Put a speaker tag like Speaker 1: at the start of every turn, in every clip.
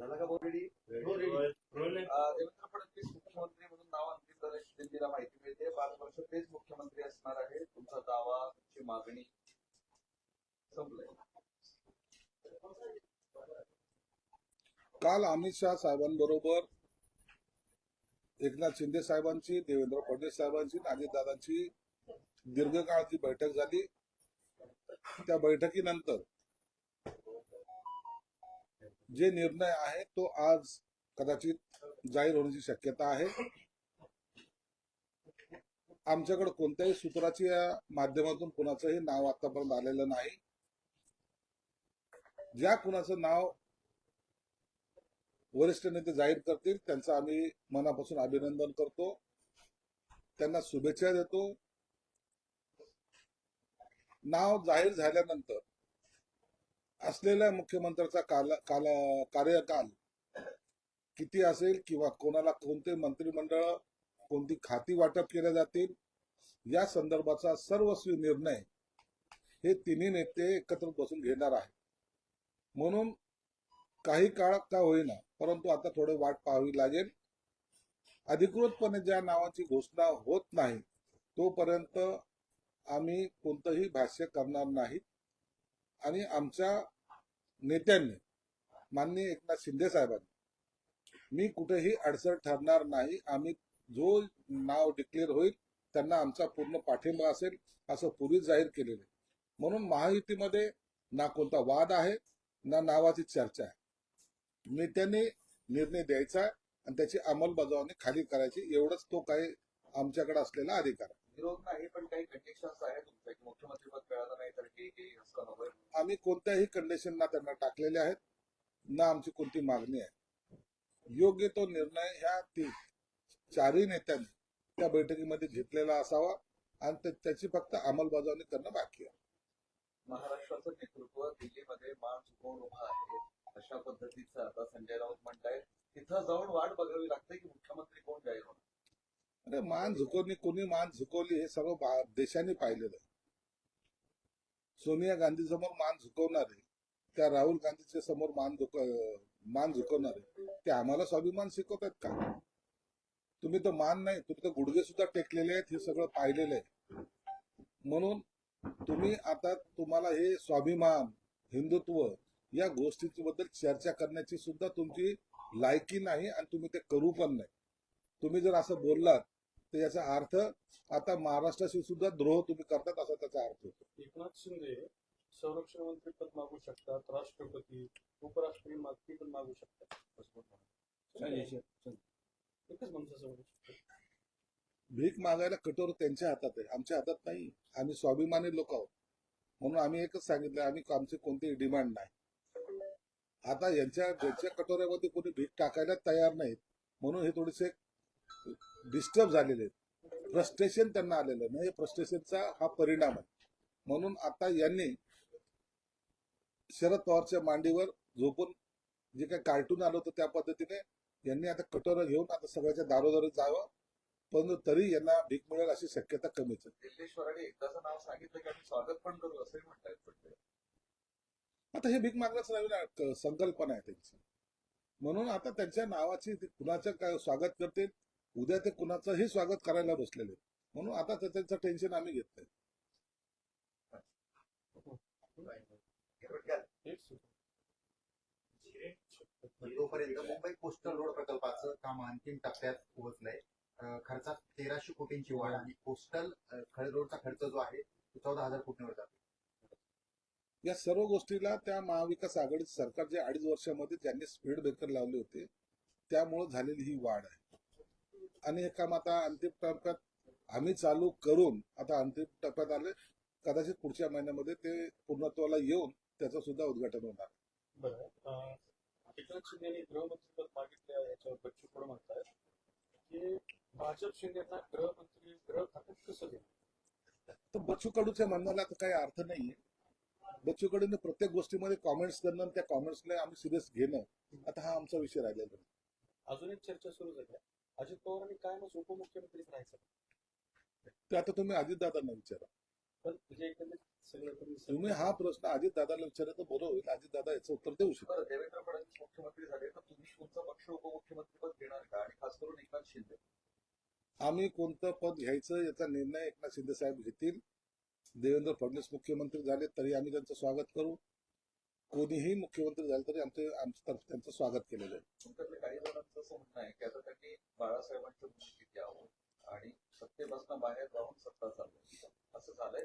Speaker 1: झाला का बोलरेडी. देवेंद्र फडणवीस मुख्यमंत्री म्हणून नाव अंतिम झाल्याची दिल्लीला माहिती मिळते. पाच वर्ष तेच मुख्यमंत्री असणार आहे. तुमचा दावा तुमची मागणी. संपलंय.
Speaker 2: काल अमित शहा साहेबांबरोबर एकनाथ शिंदे साहेबांची देवेंद्र फडणवीस साहेबांची अजितदादांची दीर्घकाळाची बैठक झाली. त्या बैठकीनंतर जे निर्णय आहे तो आज कदाचित जाहीर होण्याची शक्यता आहे. आमच्याकडे कोणत्याही सूत्राची या माध्यमातून कुणाचंही नाव आतापर्यंत आलेलं नाही. ज्या कुणाचं नाव वरिष्ठ नेते जाहीर करतील त्यांचं आम्ही मनापासून अभिनंदन करतो. त्यांना शुभेच्छा देतो. नाव जाहीर झाल्यानंतर असलेल्या मुख्यमंत्र्याचा काल काल कार्यकाल किती असेल किंवा कोणाला कोणते मंत्रिमंडळ कोणती खाती वाटप केल्या जातील या संदर्भाचा सर्वस्वी निर्णय हे तिन्ही नेते एकत्र बसून घेणार आहे म्हणून काही काळ का होईना परंतु आता थोडे वाट पाहावी लागेल. अधिकृतपणे ज्या नावाची घोषणा होत नाही तोपर्यंत आम्ही कोणतंही भाष्य करणार नाही. आणि आमच्या नेत्यांनी माननीय एकनाथ शिंदे साहेबांनी मी कुठेही अडचण ठरणार नाही. आम्ही जो नाव डिक्लेअर होईल त्यांना आमचा पूर्ण पाठिंबा असेल असं पूर्वीच जाहीर केलेलं आहे. म्हणून महायुतीमध्ये ना कोणता वाद आहे ना नावाची चर्चा आहे. नेत्यांनी निर्णय द्यायचा आणि त्याची अंमलबजावणी खाली करायची एवढंच तो काही आमच्याकडे असलेला अधिकार आहे.
Speaker 1: विरोध नाही पण काही कंडिशन्स आहेत तुमच्या की मुख्यमंत्री पद मिळालं नाही तर ठीक आहे असं
Speaker 2: आम्ही कोणत्याही कंडिशनना त्यांना टाकलेले आहेत ना आमची कोणती मागणी आहे. योग्य तो निर्णय ह्या ती चारही नेत्यांनी त्या बैठकीमध्ये घेतलेला असावा आणि त्या- त्याची फक्त अंमलबजावणी करणं बाकी आहे.
Speaker 1: महाराष्ट्राचं नेतृत्व दिल्लीमध्ये मान चुकवून उभं आहे. अशा पद्धतीचं आता संजय राऊत म्हणतायत. तिथं जाऊन वाट बघावी लागते की मुख्यमंत्री कोण जाहीर होणार.
Speaker 2: अरे मान झुकवणी कोणी मान झुकवली हे सर्व देशाने पाहिलेलं आहे. सोनिया गांधी समोर मान झुकवणारे त्या राहुल गांधीच्या समोर मान झुक मान झुकवणारे ते आम्हाला स्वाभिमान शिकवतात का? तुम्ही तर मान नाही तुम्ही तर गुडघे सुद्धा टेकलेले आहेत हे सगळं पाहिलेलं आहे. म्हणून तुम्ही आता तुम्हाला हे स्वाभिमान हिंदुत्व या गोष्टीची बद्दल चर्चा करण्याची सुद्धा तुमची लायकी नाही आणि तुम्ही ते करू पण नाही. तुम्ही जर असं बोललात तर याचा अर्थ आता महाराष्ट्राशी सुद्धा द्रोह तुम्ही करतात असा त्याचा अर्थ होतो.
Speaker 3: एकनाथ शिंदे संरक्षण मंत्री पद मागू शकतात राष्ट्रपती उपराष्ट्रपती पण मागू शकतात.
Speaker 2: भीक मागायला कठोर त्यांच्या हातात आहे. आमच्या हातात नाही. आम्ही स्वाभिमानी लोक आहोत. म्हणून आम्ही एकच सांगितलं आम्ही आमची कोणतीही डिमांड नाही. आता यांच्या यांच्या कटोऱ्यामध्ये कोणी भीक टाकायला तयार नाहीत म्हणून हे थोडेसे डिस्टर्ब झालेले आहेत. फ्रस्ट्रेशन त्यांना आलेलं म्हणजे फ्रस्ट्रेशनचा हा परिणाम आहे. म्हणून आता यांनी शरद पवारच्या मांडीवर झोपून जे काही कार्टून आलं होतं त्या पद्धतीने यांनी आता कटोरं घेऊन आता सगळ्याच्या दारोदारी जावं. पण तरी यांना भीक मिळेल अशी शक्यता कमीच आता हे भीक मागण्याचं नवीन संकल्पना आहे त्यांची. म्हणून आता त्यांच्या नावाची कुणाचं काय स्वागत करतील? उद्या ते कुणाचंही स्वागत करायला बसलेले. म्हणून आता त्या- त्यांचं टेन्शन आम्ही घेत नाही.
Speaker 4: मुंबई कोस्टल रोड प्रकल्पाचं काम अंतिम टप्प्यात पोहोचलंय. खर्चात तेराशे कोटींची वाढ आणि कोस्टल रोडचा खर्च जो आहे तो चौदा हजार कोटींवर जातो.
Speaker 2: या सर्व गोष्टीला त्या महाविकास आघाडी सरकार जे अडीच वर्षामध्ये ज्यांनी स्पीड ब्रेकर लावले होते त्यामुळे झालेली ही वाढ आहे. आणि हे काम आता अंतिम टप्प्यात आम्ही चालू करून आता अंतिम टप्प्यात आले. कदाचित पुढच्या महिन्यामध्ये ते पूर्णत्वाला येऊन त्याचं सुद्धा उद्घाटन होणार.
Speaker 3: बरं. अं, एकनाथ शिंदे यांनी गृहमंत्री पद मागितले याच्यावर बच्चू कडू म्हणतात की भाजप शिंदेना गृहमंत्री गृह खात्यात कसं
Speaker 2: तर बच्चू कडूच्या म्हणण्याला तर काही अर्थ नाहीये. बच्चू कडूने प्रत्येक गोष्टीमध्ये कॉमेंट्स करणं आणि त्या कॉमेंट्सला आम्ही सिरियस घेणं आता हा आमचा विषय राहिलेला.
Speaker 3: अजून एक चर्चा सुरू झाली. अजित पवारांनी काय मग उपमुख्यमंत्रीच राहायचं.
Speaker 2: ते आता तुम्ही अजितदादांना विचारा.
Speaker 3: पण म्हणजे एकंदरीत सगळं तुम्ही
Speaker 2: तुम्ही हा प्रश्न अजितदादाला विचारा तर बरं होईल. अजितदादा याचं उत्तर देऊ शकतो
Speaker 1: देवेंद्र फडणवीस मुख्यमंत्री झाले तर तुम्ही तुमचा पक्ष उपमुख्यमंत्री पद घेणार का? आणि खास करून एकनाथ शिंदे.
Speaker 2: आम्ही कोणतं पद घ्यायचं याचा निर्णय एकनाथ शिंदे साहेब घेतील. देवेंद्र फडणवीस मुख्यमंत्री झाले तरी आम्ही त्यांचं स्वागत करू. कोणीही मुख्यमंत्री झाले तरी आमचे आमच्या तर्फे त्यांचं स्वागत केलेलं आहे.
Speaker 1: तुमच्यातले काही जणांचं असं म्हणणं आहे की आता त्यांनी बाळासाहेबांच्या भूमिकेत यावं आणि सत्तेपासून बाहेर जाऊन सत्ता चालवायची असं झालंय?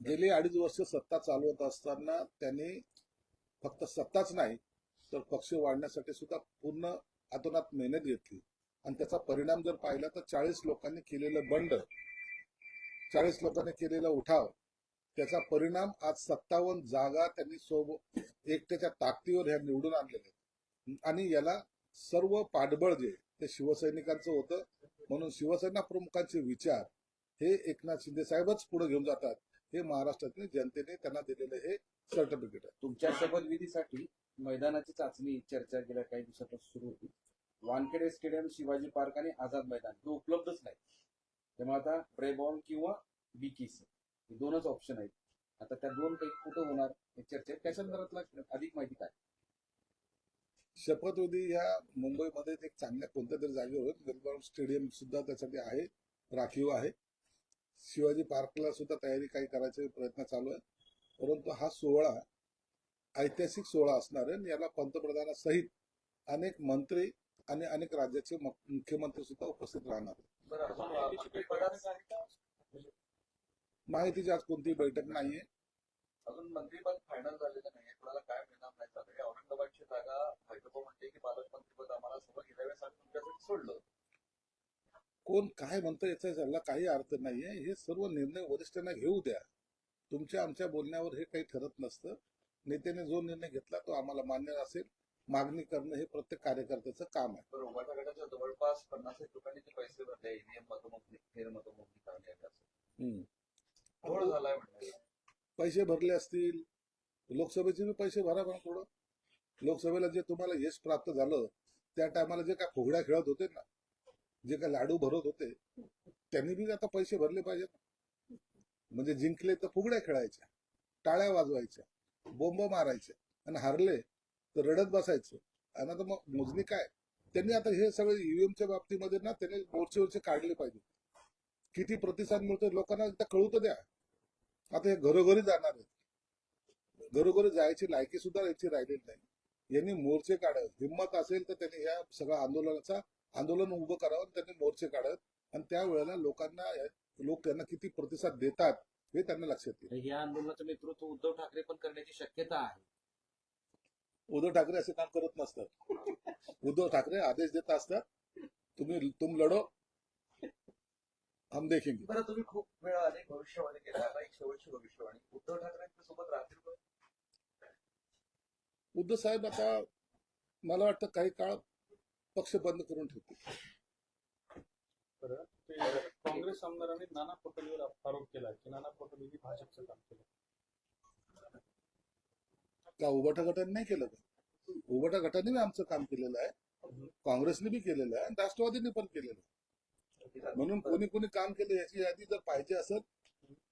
Speaker 2: गेली अडीच वर्ष सत्ता चालवत असताना त्यांनी फक्त सत्ताच नाही तर पक्ष वाढण्यासाठी सुद्धा पूर्ण अतोनात मेहनत घेतली. आणि त्याचा परिणाम जर पाहिला तर चाळीस लोकांनी केलेलं बंड चाळीस लोकांनी केलेला उठाव त्याचा परिणाम आज सत्तावन्न जागा त्यांनी सोबत एकट्याच्या ताकदीवर ह्या निवडून आणलेल्या आणि याला सर्व पाठबळ जे ते शिवसैनिकांचं होतं म्हणून शिवसेना प्रमुखांचे विचार हे एकनाथ शिंदे साहेबच पुढे घेऊन जातात हे महाराष्ट्रातील जनतेने त्यांना दिलेलं हे सर्टिफिकेट आहे.
Speaker 5: तुमच्या शपथविधीसाठी मैदानाची चाचणी चर्चा गेल्या काही दिवसापासून सुरू होती. वानखेडे स्टेडियम शिवाजी पार्क आणि आझाद मैदान हे उपलब्धच नाही. त्यामुळे आता ब्रेबॉल किंवा बीकीसी हे दोनच ऑप्शन आहेत. आता त्या दोन पैकी कुठं होणार चर्चेत त्या संदर्भातला अधिक माहिती काय?
Speaker 2: शपथविधी ह्या मुंबईमध्ये एक चांगल्या कोणत्या तरी जागेवर गणपत स्टेडियम सुद्धा त्यासाठी आहे राखीव आहे. शिवाजी पार्कला सुद्धा तयारी काही करायचे प्रयत्न चालू आहे. परंतु हा सोहळा ऐतिहासिक सोहळा असणार आहे आणि याला पंतप्रधानासहित अनेक मंत्री आणि अनेक राज्याचे मुख्यमंत्री सुद्धा उपस्थित राहणार
Speaker 3: माहितीची
Speaker 2: आज कोणतीही बैठक नाहीये.
Speaker 1: अजून मंत्रिपद फायनल झालेलं नाही कोणाला काय मिळणार नाही. झालं औरंगाबादची जागा भाजप म्हणते की पालकमंत्रीपद आम्हाला सगळं गेल्या वेळेस आम्ही तुमच्यासाठी सोडलं.
Speaker 2: कोण काय म्हणतं याचा याला काही अर्थ नाहीये. हे सर्व निर्णय वरिष्ठांना घेऊ द्या. तुमच्या आमच्या बोलण्यावर हे काही ठरत नसतं. नेत्याने जो निर्णय घेतला तो आम्हाला मान्य असेल. मागणी करणं हे प्रत्येक कार्यकर्त्याचं काम आहे.
Speaker 1: तर उभाटा गटाच्या जवळपास पन्नास एक लोकांनी पैसे भरले ईव्हीएम मतमोजणी फेर मतमोजणी करण्यात. घोळ झालाय म्हणजे
Speaker 2: पैसे भरले असतील लोकसभेचे पैसे भरा पण थोडं. लोकसभेला जे तुम्हाला यश प्राप्त झालं त्या टायमाला जे काय फुगड्या खेळत होते ना जे काय लाडू भरत होते त्यांनी बी आता पैसे भरले पाहिजेत. म्हणजे जिंकले तर फुगड्या खेळायच्या टाळ्या वाजवायच्या बोंब मारायच्या आणि हारले तर रडत बसायचं. आणि आता मग मोजणी काय? त्यांनी आता हे सगळे ईव्हीएमच्या बाबतीमध्ये ना त्यांनी मोर्चे वरचे काढले पाहिजे किती प्रतिसाद मिळतोय लोकांना एकदा कळू तर द्या. आता हे घरोघरी जाणार आहेत. घरोघरी जायची लायकी सुद्धा याची राहिलेली नाही. यांनी मोर्चे काढत हिंमत असेल तर त्यांनी या सगळ्या आंदोलनाचा आंदोलन उभं करावं आणि त्यांनी मोर्चे काढत आणि त्यावेळेला लोकांना लोक त्यांना किती प्रतिसाद देतात हे त्यांना लक्षात येईल.
Speaker 5: या आंदोलनाचं नेतृत्व उद्धव ठाकरे पण करण्याची शक्यता आहे.
Speaker 2: उद्धव ठाकरे असे काम करत नसतात. उद्धव ठाकरे आदेश देत असतात तुम्ही तुम लढो. हम देखेंगे।
Speaker 1: बरं तुम्ही खूप वेळा अनेक भविष्यवाणी केल्या आता एक शेवटची भविष्यवाणी. उद्धव ठाकरेंच्या सोबत राहतील का?
Speaker 2: उद्धव साहेब आता मला वाटतं काही काळ पक्ष बंद करून ठेवतील.
Speaker 3: बरं. ते काँग्रेस आमदारांनी नाना पटोलेवर आरोप केला की नाना पटोलेंनी भाजपचं काम केलं.
Speaker 2: का उभाटा गटाने नाही केलं का? उभाटा गटाने बी आमचं काम केलेलं आहे. काँग्रेसने बी केलेलं आहे आणि राष्ट्रवादीने पण केलेलं आहे. म्हणून कोणी कोणी काम केलं याची यादी जर पाहिजे असेल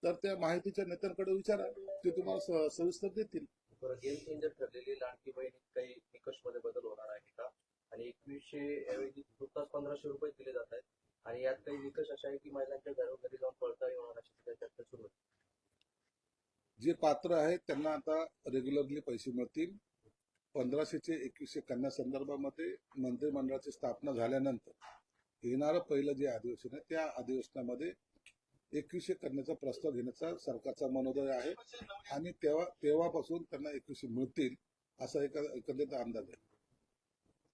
Speaker 2: तर त्या माहितीच्या नेत्यांकडे विचारा. ते तुम्हाला सविस्तर देतील.
Speaker 6: गेम चेंजर ठरलेली लाडकी बहिणी काही निकषमध्ये बदल होणार आहे का? आणि एकवीसशे ऐवजी नुकताच पंधराशे रुपये दिले जात आहेत. आणि यात काही निकष असे आहे की महिलांच्या घरोघरी जाऊन पडताळी होणार अशी चर्चा सुरू आहे.
Speaker 2: जे पात्र आहेत त्यांना आता रेग्युलरली पैसे मिळतील. पंधराशेचे एकवीसशे कन्या संदर्भामध्ये मंत्रिमंडळाची स्थापना झाल्यानंतर येणारं पहिलं जे अधिवेशन आहे त्या अधिवेशनामध्ये एकवीसशे कन्याचा प्रस्ताव घेण्याचा सरकारचा मनोदय आहे आणि तेव्हा तेव्हापासून त्यांना एकवीसशे मिळतील असा एक एकंदरीत अंदाज आहे.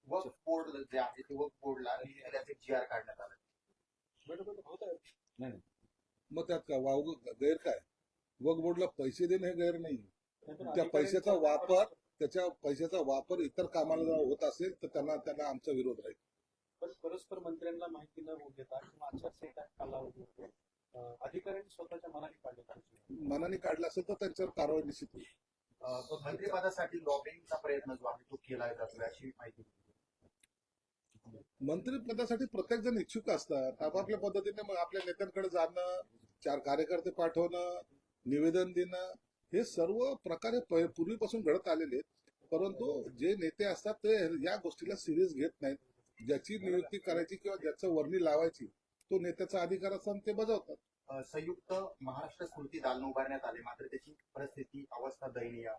Speaker 4: वक्फ बोर्ड जे आहे ते वक्फ बोर्डला त्याचे जी आर काढण्यात आला.
Speaker 3: बैठक बैठक होत आहे.
Speaker 2: मग त्यात का वाव गैर काय? वक बोर्डला पैसे देणे हे गैर नाही. त्या पैशाचा वापर त्याच्या पैशाचा वापर इतर कामाला जर होत असेल तर त्यांना त्यांना आमचा विरोध राहील.
Speaker 3: पण परस्पर मंत्र्यांना माहिती न होऊ देता किंवा आचारसंहिता कालावधी अधिकाऱ्यांनी स्वतःच्या मनाने काढले पाहिजे.
Speaker 2: मनाने काढला असेल तर त्यांच्यावर कारवाई निश्चित होईल.
Speaker 4: मंत्रिपदासाठी लॉबिंगचा प्रयत्न जो आहे तो केला जातोय अशी माहिती
Speaker 2: मंत्रिपदासाठी प्रत्येक जण इच्छुक असतात. आपापल्या पद्धतीने मग आपल्या नेत्यांकडे जाणं चार कार्यकर्ते पाठवणं निवेदन देणं हे सर्व प्रकारे पूर्वीपासून घडत आलेले आहेत. परंतु जे नेते असतात ते या गोष्टीला सिरियस घेत नाहीत. ज्याची नियुक्ती करायची किंवा ज्याचं वर्णी लावायची तो नेत्याचा अधिकार असताना ते बजावतात.
Speaker 4: संयुक्त महाराष्ट्र स्मृती दालन उभारण्यात आले. मात्र त्याची परिस्थिती अवस्था दयनीय.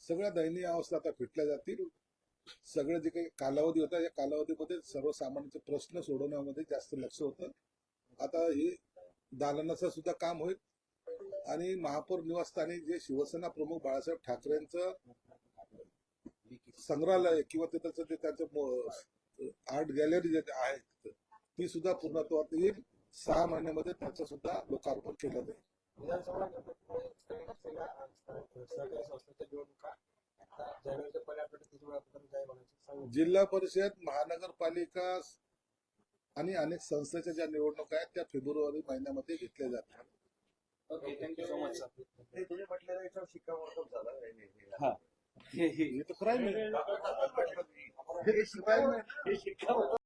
Speaker 2: सगळ्या दयनीय अवस्था आता फिटल्या जातील. सगळं जे काही कालावधी होता या कालावधीमध्ये सर्वसामान्यांचे प्रश्न सोडवण्यामध्ये जास्त लक्ष होतं. आता हे दालनाचं सुद्धा काम होईल. आणि महापौर निवासस्थानी जे शिवसेना प्रमुख बाळासाहेब ठाकरेंचं संग्रहालय किंवा तिथं जे त्यांचं आर्ट गॅलरी जे आहे तिथं, ती सुद्धा पूर्णत्वात येईल. सहा महिन्यामध्ये त्याचं सुद्धा लोकार्पण केलं जाईल.
Speaker 3: विधानसभा
Speaker 2: जिल्हा परिषद महानगरपालिका आणि अनेक संस्थेच्या ज्या निवडणुका आहेत त्या फेब्रुवारी महिन्यामध्ये घेतल्या जातात
Speaker 1: Это правильно? Это правильно?